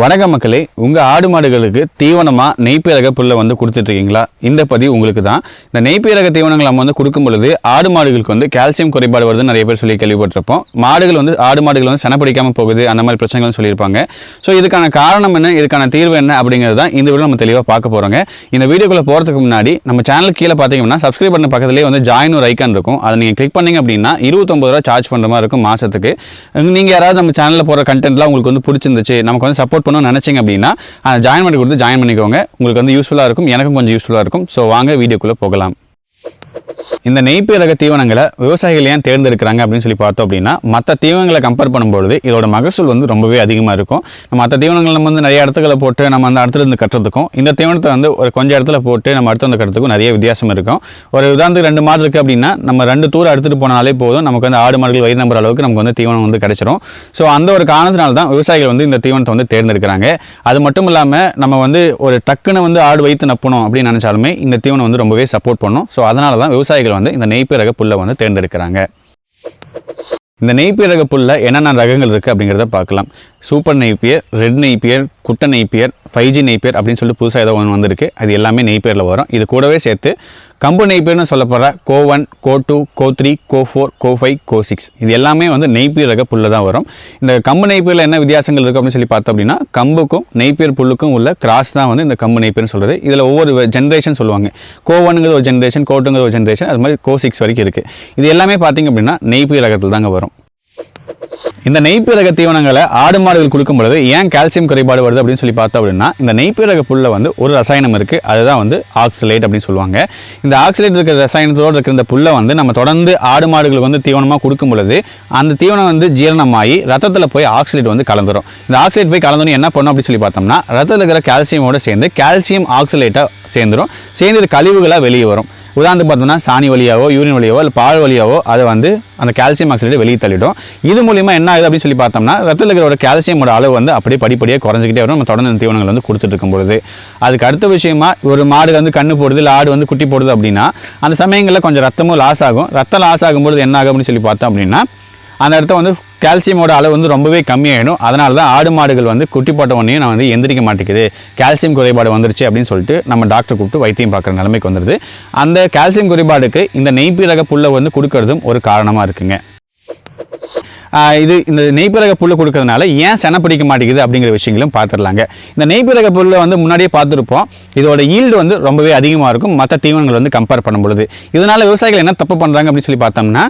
வணக்க மக்களே உங்கள் ஆடு மாடுகளுக்கு தீவனமாக நெய்ப்பீரக புல்லை வந்து கொடுத்துட்ருக்கீங்களா? இந்த பதிவு உங்களுக்கு தான். இந்த நெய்ப்பீரக தீவனங்கள் நம்ம வந்து கொடுக்கும் பொழுது ஆடு மாடுகளுக்கு வந்து கால்சியம் குறைபாடு வருதுன்னு நிறைய பேர் சொல்லி கேள்விப்பட்டிருப்போம். மாடுகள் வந்து ஆடு மாடுகள் வந்து செனப்பிடிக்காமல் போகுது அந்த மாதிரி பிரச்சனைகள் சொல்லியிருப்பாங்க. ஸோ இதுக்கான காரணம் என்ன இதுக்கான தீர்வு என்ன அப்படிங்கிறது தான் இந்த வீடியோ நம்ம தெளிவாக பார்க்க போகிறோங்க இந்த வீடியோக்குள்ளே போகிறதுக்கு முன்னாடி நம்ம சேனல் கீழே பார்த்தீங்கன்னா சப்ஸ்கிரைப் பண்ண பக்கத்துலேயே வந்து ஜாயின் ஒரு ஐக்கான் இருக்கும். அதை நீங்கள் கிளிக் பண்ணீங்க அப்படின்னா இருபத்தொம்பது ரூபா சார்ஜ் பண்ணுற மாதிரி இருக்கும் மாதத்துக்கு நீங்கள் யாராவது நம்ம சேனலில் போகிற கண்டென்ட்லாம் உங்களுக்கு வந்து பிடிச்சிருந்துச்சு நமக்கு வந்து சப்போர்ட் பண்ணணும்னு நினச்சிங்க அப்படின்னா ஜாயின் பண்ணி கொடுத்து ஜாயின் பண்ணிக்கோங்க. உங்களுக்கு வந்து யூஸ்ஃபுல்லாக இருக்கும். எனக்கும் கொஞ்சம் யூஸ்ஃபுல்லாக இருக்கும். ஸோ வாங்க வீடியோக்குள்ளே போகலாம். இந்த நெய்ப்பீரக தீவனங்களை விவசாயிகள் ஏன் தேர்ந்தெடுக்கிறாங்க அப்படின்னு சொல்லி பார்த்தோம் அப்படின்னா மற்ற தீவனங்களை கம்பேர் பண்ணும்பொழுது இதோட மகசூல் வந்து ரொம்பவே அதிகமாக இருக்கும். மற்ற தீவனங்கள் நம்ம வந்து நிறைய இடத்துல போட்டு நம்ம அந்த இடத்துல இருந்து கட்டுறதுக்கும் இந்த தீவனத்தை வந்து ஒரு கொஞ்சம் இடத்துல போட்டு நம்ம அடுத்து வந்து கட்டுறதுக்கும் நிறைய வித்தியாசம் இருக்கும். ஒரு உதாரணத்துக்கு ரெண்டு மாடு இருக்குது அப்படின்னா நம்ம ரெண்டு தூரம் எடுத்துகிட்டு போனாலே போதும் நமக்கு வந்து ஆடு மாடுகள் வயிறு நம்புற அளவுக்கு நமக்கு வந்து தீவனம் வந்து கிடைச்சிரும். ஸோ அந்த ஒரு காரணத்தினால தான் விவசாயிகள் வந்து இந்த தீவனத்தை வந்து தேர்ந்தெடுக்கிறாங்க. அது மட்டும் இல்லாமல் நம்ம வந்து ஒரு டக்குன்னு வந்து ஆடு வைத்து நப்பணும் அப்படின்னு நினச்சாலுமே இந்த தீவனம் வந்து ரொம்பவே சப்போர்ட் பண்ணும். ஸோ அதனால தான் விவசாயிகள் வந்து இந்த நெய்ப்பீரக புல்லை வந்து தேர்ந்தெடுக்கிறாங்க. இந்த நெய்ப்பீரக புல்ல என்னென்ன ரகங்கள் இருக்குது அப்படிங்கிறத பார்க்கலாம். சூப்பர் நெய்ப்பியர் ரெட் நெய்ப்பியர் குட்டை நெய்ப்பியர் ஃபைவ் ஜி நெய்ப்பியர் அப்படின்னு சொல்லிட்டு புதுசாக ஏதோ ஒன்று வந்திருக்கு. அது எல்லாமே நெய்ப்பியரில் வரும். இது கூடவே சேர்த்து கம்பு நெய்ப்பீர்னு சொல்லப்படுற CO one CO two CO three CO four CO five CO six. இது எல்லாமே வந்து நெய்ப்பீர் ரக புல்ல தான் வரும். இந்த கம்பு நெய்ப்பீரில் என்ன வித்தியாசங்கள் இருக்குது அப்படின்னு சொல்லி பார்த்தோம் அப்படின்னா கம்புக்கும் நெய்ப்பீர் புல்லுக்கும் உள்ள கிராஸ் தான் வந்து இந்த கம்பு நெய்ப்பீர்னு சொல்கிறது இதில் ஒவ்வொரு ஜென்ரேஷன் சொல்லுவாங்க. கோ ஒன்னுங்கிறது ஒரு ஜென்ரேஷன் கோ ஒரு ஜென்ரேஷன் அது மாதிரி கோ சிக்ஸ் வரைக்கும் இருக்குது இது எல்லாமே பார்த்தீங்க அப்படின்னா நெய்ப்பீர் ரகத்தில் தாங்க வரும். இந்த நெய்ப்பிறக தீவனங்களை ஆடு மாடுகள் கொடுக்கும் பொழுது ஏன் கால்சியம் குறைபாடு வருது அப்படின்னு சொல்லி பார்த்தோம் அப்படின்னா இந்த நெய்ப்பிரக புல்ல வந்து ஒரு ரசாயனம் இருக்குது அதுதான் வந்து ஆக்சிலேட் அப்படின்னு சொல்லுவாங்க. இந்த ஆக்சிலேட் இருக்கிற ரசாயனத்தோடு இருக்கிற இந்த புல்லை வந்து நம்ம தொடர்ந்து ஆடு மாடுகளுக்கு வந்து தீவனமாக கொடுக்கும் பொழுது அந்த தீவனம் வந்து ஜீரணமாகி ரத்தத்தில் போய் ஆக்சிலேட் வந்து கலந்துரும். இந்த ஆக்சிலேட் போய் கலந்தோன்னு என்ன பண்ணும் அப்படின்னு சொல்லி பார்த்தோம்னா ரத்தத்தில் இருக்கிற கால்சியமோடு சேர்ந்து கால்சியம் ஆக்சிலேட்டாக சேர்ந்துடும் சேர்ந்து இது கழிவுகளாக வெளியே வரும். உதாரணத்துக்கு பார்த்தோம்னா சாணி வழியாவோ யூரின் வழியாவோ இல்லை பால் வழியாவோ அதை வந்து அந்த கால்சியம் ஆக்சைடு வெளியே தள்ளிடும் இது மூலிமா என்ன ஆகுது அப்படின்னு சொல்லி பார்த்தோம்னா ரத்தத்தில் இருக்கிற கால்சியமோட அளவு வந்து அப்படியே படிப்படியாக குறைஞ்சிக்கிட்டே வரும். நம்ம தொடர்ந்து இந்த தீவனங்கள் வந்து கொடுத்துட்டு இருக்கும் பொழுது. அதுக்கு அடுத்த விஷயமா ஒரு மாடு வந்து கண்ணு போடுது இல்லை ஆடு வந்து குட்டி போடுது அப்படின்னா அந்த சமயங்களில் கொஞ்சம் ரத்தமும் லாஸ் ஆகும். ரத்தம் லாஸ் ஆகும்போது என்ன ஆகும் அப்படின்னு சொல்லி பார்த்தோம் அப்படின்னா அந்த இடத்த வந்து கால்சியமோட அளவு வந்து ரொம்பவே கம்மியாயிடும். அதனால தான் ஆடு மாடுகள் வந்து குட்டி போட்ட உடனே நான் வந்து எந்திரிக்க மாட்டேங்குது. கால்சியம் குறைபாடு வந்துருச்சு அப்படின்னு சொல்லிட்டு நம்ம டாக்டர் கூப்பிட்டு வைத்தியம் பார்க்குற நிலைமைக்கு வந்துடுது அந்த கால்சியம் குறைபாடுக்கு இந்த நெய்ப்பீரக புல்லை வந்து கொடுக்கறதும் ஒரு காரணமாக இருக்குங்க. இது இந்த நெய்ப்பிறக புல் கொடுக்கறதுனால ஏன் செனை பிடிக்க மாட்டேங்குது அப்படிங்கிற விஷயங்களும் பார்த்துடலாங்க. இந்த நெய்ப்பிறக புல்லை வந்து முன்னாடியே பார்த்துருப்போம். இதோட ஈல்டு வந்து ரொம்பவே அதிகமாக இருக்கும். மற்ற தீவனங்கள் வந்து கம்பேர் பண்ணும் பொழுது. இதனால் விவசாயிகள் என்ன தப்பு பண்ணுறாங்க அப்படின்னு சொல்லி பார்த்தோம்னா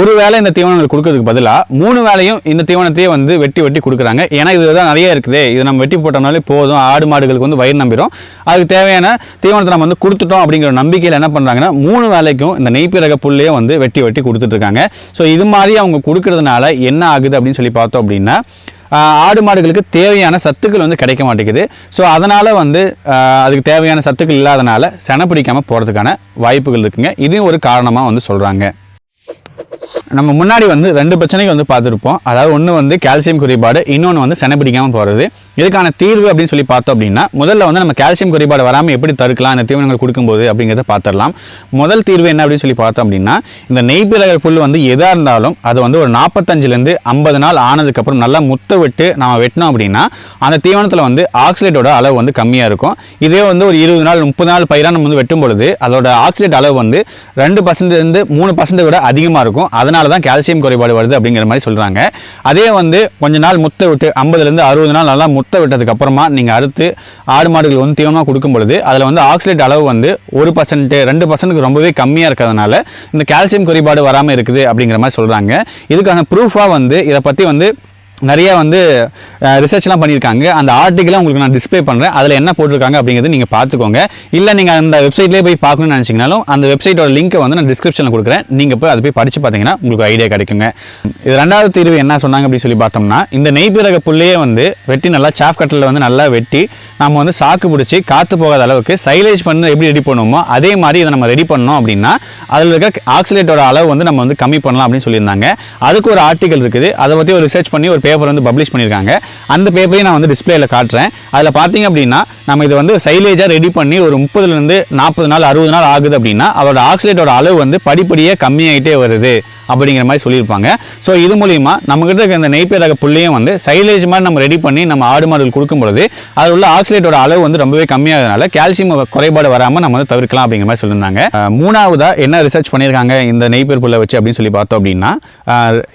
ஒரு வேளை இந்த தீவனங்கள் கொடுக்கறதுக்கு பதிலாக மூணு வேலையும் இந்த தீவனத்தையே வந்து வெட்டி வெட்டி கொடுக்குறாங்க. ஏன்னா இதுதான் நிறைய இருக்குது. இது நம்ம வெட்டி போட்டோம்னாலே போதும். ஆடு மாடுகளுக்கு வந்து வயிறு நம்பிடும் அதுக்கு தேவையான தீவனத்தை நம்ம வந்து கொடுத்துட்டோம் அப்படிங்கிற நம்பிக்கையில் என்ன பண்ணுறாங்கன்னா மூணு வேலைக்கும் இந்த நெய்ப்பிறக புல்லையே வந்து வெட்டி வெட்டி கொடுத்துட்ருக்காங்க ஸோ இது மாதிரி அவங்க கொடுக்கறதுனால என்ன ஆகுது அப்படின்னு சொல்லி பார்த்தோம் அப்படின்னா ஆடு மாடுகளுக்கு தேவையான சத்துக்கள் வந்து கிடைக்க மாட்டேங்குது. ஸோ அதனால் வந்து ஆஹ் அதுக்கு தேவையான சத்துக்கள் இல்லாதனால சென பிடிக்காமல் போகிறதுக்கான வாய்ப்புகள் இருக்குங்க. இதையும் ஒரு காரணமாக வந்து சொல்கிறாங்க நம்ம முன்னாடி வந்து ரெண்டு பிரச்சனைகள் வந்து பார்த்துருப்போம். அதாவது ஒன்று வந்து கால்சியம் குறைபாடு இன்னொன்று வந்து செனை பிடிக்காமல் போகிறது இதுக்கான தீர்வு அப்படின்னு சொல்லி பார்த்தோம் அப்படின்னா முதல்ல வந்து நம்ம கால்சியம் குறைபாடு வராமல் எப்படி தடுக்கலாம் இந்த தீவனங்கள் கொடுக்கும்போது அப்படிங்கிறத பார்த்துடலாம். முதல் தீர்வு என்ன அப்படின்னு சொல்லி பார்த்தோம் அப்படின்னா இந்த நெய்ப்பிலக புல் வந்து எதாக இருந்தாலும் அது வந்து ஒரு நாற்பத்தஞ்சிலேருந்து ஐம்பது நாள் ஆனதுக்கப்புறம் நல்லா முத்த விட்டு நம்ம வெட்டினோம் அப்படின்னா அந்த தீவனத்தில் வந்து ஆக்சிலேட்டோட அளவு வந்து கம்மியாக இருக்கும். இதே வந்து ஒரு இருபது நாள் முப்பது நாள் பயிராக நம்ம வந்து வெட்டும் பொழுது அதோட ஆக்சிலேட் அளவு வந்து ரெண்டு பர்சன்ட்லேருந்து மூணு பர்சன்ட் விட அதிகமாக இருக்கும். இருக்கும். அதனால தான் கால்சியம் குறைபாடு வருது அப்படிங்கிற மாதிரி சொல்கிறாங்க அதே வந்து கொஞ்ச நாள் முத்த விட்டு ஐம்பதுலேருந்து அறுபது நாள் நல்லா முத்தை விட்டதுக்கப்புறமா நீங்கள் அறுத்து ஆடு மாடுகள் வந்து தீவனமாக கொடுக்கும் பொழுது அதில் வந்து ஆக்சிலேட் அளவு வந்து ஒரு பர்சன்ட்டு ரெண்டு பர்சன்ட்டுக்கு ரொம்பவே கம்மியாக இருக்கிறதுனால இந்த கால்சியம் குறைபாடு வராமல் இருக்குது அப்படிங்கிற மாதிரி சொல்கிறாங்க இதுக்கான ப்ரூஃபாக வந்து இதை பற்றி வந்து நிறைய வந்து ரிசர்ச்லாம் பண்ணியிருக்காங்க. அந்த ஆர்டிக்கலை உங்களுக்கு நான் டிஸ்ப்ளே பண்ணுறேன் அதில் என்ன போட்டிருக்காங்க அப்படிங்கிறது நீங்கள் பார்த்துக்கோங்க. இல்லை நீங்கள் அந்த வெப்சைட்லேயே போய் பார்க்கணும்னு நினச்சிங்கனாலும் அந்த வெப்சைட்டோட லிங்க்கை வந்து நான் டிஸ்கிரிப்ஷனில் கொடுக்குறேன். நீங்கள் போய் அதை போய் படித்து பார்த்தீங்கன்னா உங்களுக்கு ஐடியா கிடைக்குங்க. இது ரெண்டாவது தீர்வு என்ன சொன்னாங்க அப்படின்னு சொல்லி பார்த்தோம்னா இந்த நெய்பிறக புல்லையே வந்து வெட்டி நல்லா சாஃப் கட்டில் வந்து நல்லா வெட்டி நம்ம வந்து சாக்கு பிடிச்சி காற்று போகாத அளவுக்கு சைலேஜ் பண்ண எப்படி ரெடி பண்ணுவோமோ அதே மாதிரி இதை நம்ம ரெடி பண்ணோம் அப்படின்னா அதில் இருக்க ஆக்சிலேட்டோட அளவு வந்து நம்ம வந்து கம்மி பண்ணலாம் அப்படின்னு சொல்லியிருந்தாங்க. அதுக்கு ஒரு ஆர்டிக்கல் இருக்குது. அதை பற்றி ஒரு ரிசர்ச் பண்ணி ஒரு பேப்பர் வந்து பப்ளிஷ் பண்ணியிருக்காங்க. அந்த பேப்பரையும் நான் வந்து டிஸ்பிளேல காட்டுறேன். அதில் பார்த்தீங்க அப்படின்னா நம்ம இதை வந்து சைலேஜாக ரெடி பண்ணி ஒரு முப்பதுலேருந்து நாற்பது நாள் அறுபது நாள் ஆகுது அப்படின்னா அதோட ஆக்சிலேட்டோட அளவு வந்து படிப்படியாக கம்மியாயிட்டே வருது. அப்படிங்கிற மாதிரி சொல்லியிருப்பாங்க. ஸோ இது மூலிமா நம்மகிட்ட இருக்க இந்த நெய்ப்பேர் ரக புள்ளையும் வந்து சைலேஜ் மாதிரி நம்ம ரெடி பண்ணி நம்ம ஆடு மாடுகள் கொடுக்கும் பொழுது அதில் உள்ள ஆக்சிலேட்டோட அளவு வந்து ரொம்பவே கம்மியாகிறதுனால கால்சியம் குறைபாடு வராமல் நம்ம வந்து தவிர்க்கலாம் அப்படிங்கிற மாதிரி சொல்லியிருந்தாங்க. மூணாவதாக என்ன ரிசர்ச் பண்ணியிருக்காங்க இந்த நெய்ப்பேர் புல்லை வச்சு அப்படின்னு சொல்லி பார்த்தோம் அப்படின்னா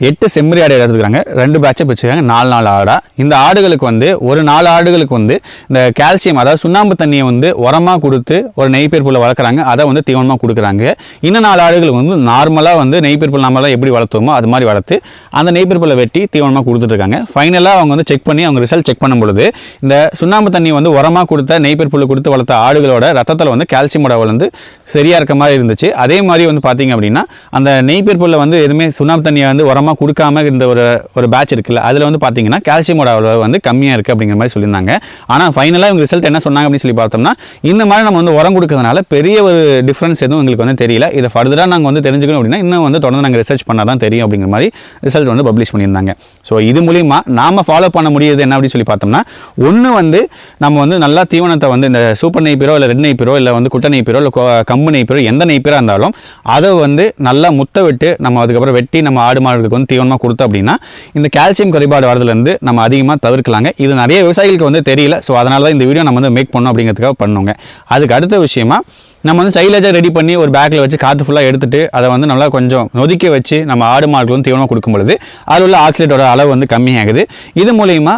எட்டு செம்மறி ஆடு எடுத்துக்கிறாங்க ரெண்டு பேட்சை வச்சுருக்காங்க நாலு நாலு ஆடாக இந்த ஆடுகளுக்கு வந்து ஒரு நாலு ஆடுகளுக்கு வந்து இந்த கால்சியம் அதாவது சுண்ணாம்பு தண்ணியை வந்து உரமாக கொடுத்து ஒரு நெய்ப்பேர் புல்லை வளர்க்குறாங்க அதை வந்து தீவனமாக கொடுக்குறாங்க. இன்னும் நாலு ஆடுகளுக்கு வந்து நார்மலாக வந்து நெய்ப்பேர் புல் நம்மளாம் எப்படி வளர்த்துவோமோ அது மாதிரி வளர்த்து அந்த நெய்பர் புல்லை வெட்டி தீவனமாக கொடுத்துட்ருக்காங்க. ஃபைனலாக அவங்க வந்து செக் பண்ணி அவங்க ரிசல்ட் செக் பண்ணும் பொழுது இந்த சுண்ணாம்பு தண்ணி வந்து உரமாக கொடுத்த நெய்பர் புல் கொடுத்து வளர்த்த ஆடுகளோட ரத்தத்தில் வந்து கால்சியம் அளவு வந்து சரியாக இருக்க மாதிரி இருந்துச்சு. அதே மாதிரி வந்து பார்த்தீங்க அப்படின்னா அந்த நெய்பர் புல்லை வந்து எதுவுமே சுண்ணாம்பு தண்ணியை வந்து உரமாக கொடுக்காம இருந்த ஒரு ஒரு பேட்ச் இருக்குல்ல அதில் வந்து பார்த்தீங்கன்னா கால்சியமோட அளவு வந்து கம்மியாக இருக்குது அப்படிங்கிற மாதிரி சொல்லியிருந்தாங்க. ஆனால் ஃபைனலாக இவங்க ரிசல்ட் என்ன சொன்னாங்க அப்படின்னு சொல்லி பார்த்தோம்னா இந்த மாதிரி நம்ம வந்து உரம் கொடுக்கறதுனால பெரிய ஒரு டிஃப்ரென்ஸ் எதுவும் எங்களுக்கு வந்து தெரியல. இதை ஃபர்தராக நாங்கள் வந்து தெரிஞ்சுக்கணும் அப்படின்னா இன்னும் வந்து தொடர்ந்து நாங்கள் ரிசர்ச் பண்ணால் தான் தெரியும் அப்படிங்கிற மாதிரி ரிசல்ட் வந்து பப்ளிஷ் பண்ணியிருந்தாங்க. ஸோ இது மூலிமா நாம ஃபாலோ பண்ண முடியுது என்ன அப்படின்னு சொல்லி பார்த்தோம்னா ஒன்று வந்து நம்ம வந்து நல்லா தீவனத்தை வந்து இந்த சூப்பர் நெய்ப்பீரோ இல்லை ரெட் நெய்ப்பீரோ இல்லை வந்து குட்டை நெய்ப்பீரோ இல்லை கம்பு நெய்ப்பீரோ எந்த நெய்ப்பீரோ இருந்தாலும் அதை வந்து நல்லா முத்த விட்டு நம்ம அதுக்கப்புறம் வெட்டி நம்ம ஆடு மாடுகளுக்கு வந்து தீவனமாக கொடுத்தோம் அப்படின்னா இந்த கால்சியம் குறைபாடு வரதுலேருந்து நம்ம அதிகமாக தவிர்க்கலாங்க. இது நிறைய விவசாயிகளுக்கு வந்து தெரியல. ஸோ அதனால தான் இந்த வீடியோ நம்ம வந்து மேக் பண்ணோம் அப்படிங்கிறதுக்காக பண்ணுவோங்க அதுக்கு அடுத்த விஷயமா நம்ம வந்து சைலேஜாக ரெடி பண்ணி ஒரு பேக்கில் வச்சு காற்று ஃபுல்லாக எடுத்துட்டு அதை வந்து நல்லா கொஞ்சம் நொதிக்க வச்சு நம்ம ஆடு மாடுகளும் வந்து தீவனம் கொடுக்கும் பொழுது அதில் உள்ள ஆக்சிலேட்டோட அளவு வந்து கம்மியாகுது. இது மூலயமா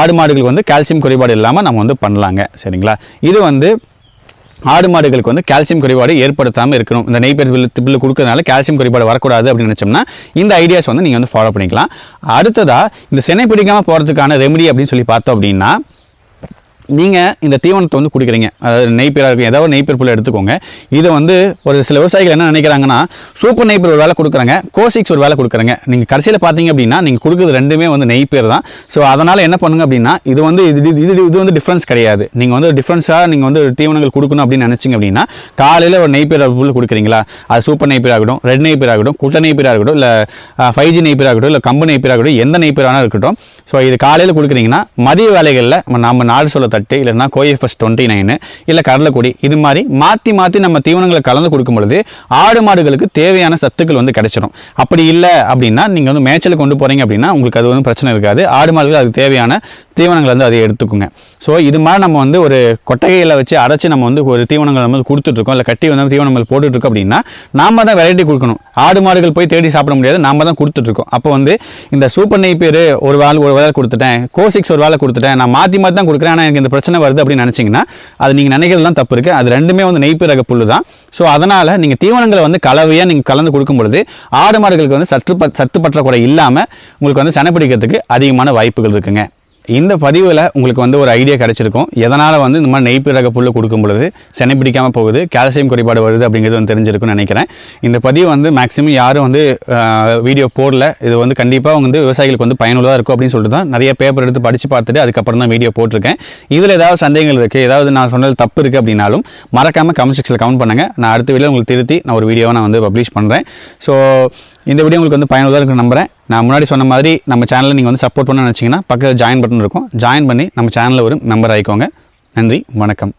ஆடு மாடுகளுக்கு வந்து கால்சியம் குறைபாடு இல்லாமல் நம்ம வந்து பண்ணலாங்க. சரிங்களா? இது வந்து ஆடு மாடுகளுக்கு வந்து கால்சியம் குறைபாடு ஏற்படுத்தாமல் இருக்கணும். இந்த நெய்பேர் பில்லு பில்லு கொடுக்கறதுனால கால்சியம் குறைபாடு வரக்கூடாது அப்படின்னு நினச்சோம்னா இந்த ஐடியாஸ் வந்து நீங்கள் வந்து ஃபாலோ பண்ணிக்கலாம். அடுத்ததாக இந்த சினை பிடிக்காமல் போகிறதுக்கான ரெமெடி அப்படின்னு சொல்லி பார்த்தோம் அப்படின்னா நீங்கள் இந்த தீவனத்தை வந்து குடிக்கிறீங்க அதாவது நெய்ப்பீராக இருக்கும் ஏதாவது ஒரு நெய்ப்பீர் புள்ள எடுத்துக்கோங்க இதை வந்து ஒரு சில விவசாயிகள் என்ன நினைக்கிறாங்கன்னா சூப்பர் நெய்ப்பீர் ஒரு வேலை கொடுக்குறாங்க கோசிக்ஸ் ஒரு வேலை கொடுக்குறாங்க நீங்கள் கடைசியில் பார்த்தீங்க அப்படின்னா நீங்கள் கொடுக்குறது ரெண்டுமே வந்து நெய்ப்பீர் தான் ஸோ அதனால் என்ன பண்ணுங்க அப்படின்னா இது வந்து இது இது இது வந்து டிஃப்ரென்ஸ் கிடையாது நீங்கள் வந்து டிஃப்ரென்ஸாக நீங்கள் வந்து தீவனங்கள் கொடுக்கணும் அப்படின்னு நினச்சிங்க அப்படின்னா காலையில் ஒரு நெய்ப்பீர் புல் கொடுக்குறீங்களா அது சூப்பர் நெய்ப்பீர் ஆகட்டும் ரெட் நெய்ப்பீர் ஆகட்டும் குட்டை நெய்ப்பீர் ஆகட்டும் இல்லை ஃபைவ் ஜி நெய்ப்பீர் ஆகட்டும் இல்லை கம்பு நெய்ப்பீர் ஆகட்டும் எந்த நெய்ப்பீர் இருக்கட்டும் ஸோ இது காலையில் கொடுக்குறீங்கன்னா மதிய வேலைகளில் நம்ம நாடு சொல்ல தட்டு இல்லைன்னா கோஎஃப்எஸ் டுவெண்ட்டி நைனு இல்லை கடலைக்கொடி இது மாதிரி மாற்றி மாற்றி நம்ம தீவனங்களை கலந்து கொடுக்கும் பொழுது ஆடு மாடுகளுக்கு தேவையான சத்துக்கள் வந்து கிடைச்சிடும் அப்படி இல்லை அப்படின்னா நீங்கள் வந்து மேய்ச்சலுக்கு கொண்டு போகிறீங்க அப்படின்னா உங்களுக்கு அது ஒன்றும் பிரச்சனை இருக்காது. ஆடு மாடுகள் அதுக்கு தேவையான தீவனங்களை வந்து அதை எடுத்துக்குங்க. ஸோ இது மாதிரி நம்ம வந்து ஒரு கொட்டகையில் வச்சு அரைச்சி நம்ம வந்து ஒரு தீவனங்கள் நம்ம வந்து கொடுத்துட்ருக்கோம். இல்லை கட்டி வந்து தீவனங்கள் போட்டுட்ருக்கோம் அப்படின்னா நாம் தான் வெரைட்டி கொடுக்கணும். ஆடு மாடுகள் போய் தேடி சாப்பிட முடியாது. நாம் தான் கொடுத்துட்ருக்கோம். அப்போ வந்து இந்த சூப்பர் நெய் பேர் ஒரு வேலை ஒரு வேலை கொடுத்துட்டேன். கோசிக்ஸ் ஒரு வேலை கொடுத்துட்டேன். நான் மாற்றி மாற்றி தான் கொடுக்குறேன். ஆனால் எனக்கு இந்த பிரச்சனை வருது அப்படின்னு நினச்சிங்கன்னா அது நீங்கள் நினைக்கிறதுலாம் தப்பு இருக்குது அது ரெண்டுமே வந்து நெய்ப்பேர் ரக புல்லு தான். ஸோ அதனால் நீங்கள் தீவனங்களை வந்து கலவையாக நீங்கள் கலந்து கொடுக்கும் பொழுது ஆடு மாடுகளுக்கு வந்து சற்று ப சத்து பற்றக்குறை இல்லாமல் உங்களுக்கு வந்து சனப்பிடிக்கிறதுக்கு அதிகமான வாய்ப்புகள் இருக்குங்க. இந்த பதிவில் உங்களுக்கு வந்து ஒரு ஐடியா கிடச்சிருக்கும். எதனால் வந்து இந்த மாதிரி நெய்ப்பு ரக புல்லு கொடுக்கும் பொழுது செனை பிடிக்காமல் போகுது கால்சியம் குறைபாடு வருது அப்படிங்கிறது வந்து தெரிஞ்சிருக்கும்னு நினைக்கிறேன். இந்த பதிவு வந்து மேக்ஸிமம் யாரும் வந்து வீடியோ போடல. இது வந்து கண்டிப்பாக வந்து விவசாயிகளுக்கு வந்து பயனுள்ளதாக இருக்கும் அப்படின்னு சொல்லிட்டு தான் நிறைய பேப்பர் எடுத்து படித்து பார்த்துட்டு அதுக்கப்புறம் தான் வீடியோ போட்டிருக்கேன். இதில் ஏதாவது சந்தேகங்கள் இருக்குது ஏதாவது நான் சொன்னது தப்பு இருக்குது அப்படின்னாலும் மறக்காமல் கமெண்ட் செக்ஷனில் கமெண்ட் பண்ணுங்கள் நான் அடுத்த வீடியோ உங்களுக்கு திருத்தி நான் ஒரு வீடியோவை நான் வந்து பப்ளிஷ் பண்ணுறேன் ஸோ இந்த வீடியோ உங்களுக்கு வந்து பயனுள்ளதாக இருக்கு நம்புறேன். நான் முன்னாடி சொன்ன மாதிரி நம்ம சேனலில் நீங்கள் வந்து சப்போர்ட் பண்ண நினச்சிங்கன்னா பக்கத்தில் ஜாயின் பட்டன் இருக்கும். ஜாயின் பண்ணி நம்ம சேனலில் ஒரு மெம்பர் ஆகிக்கோங்க நன்றி வணக்கம்.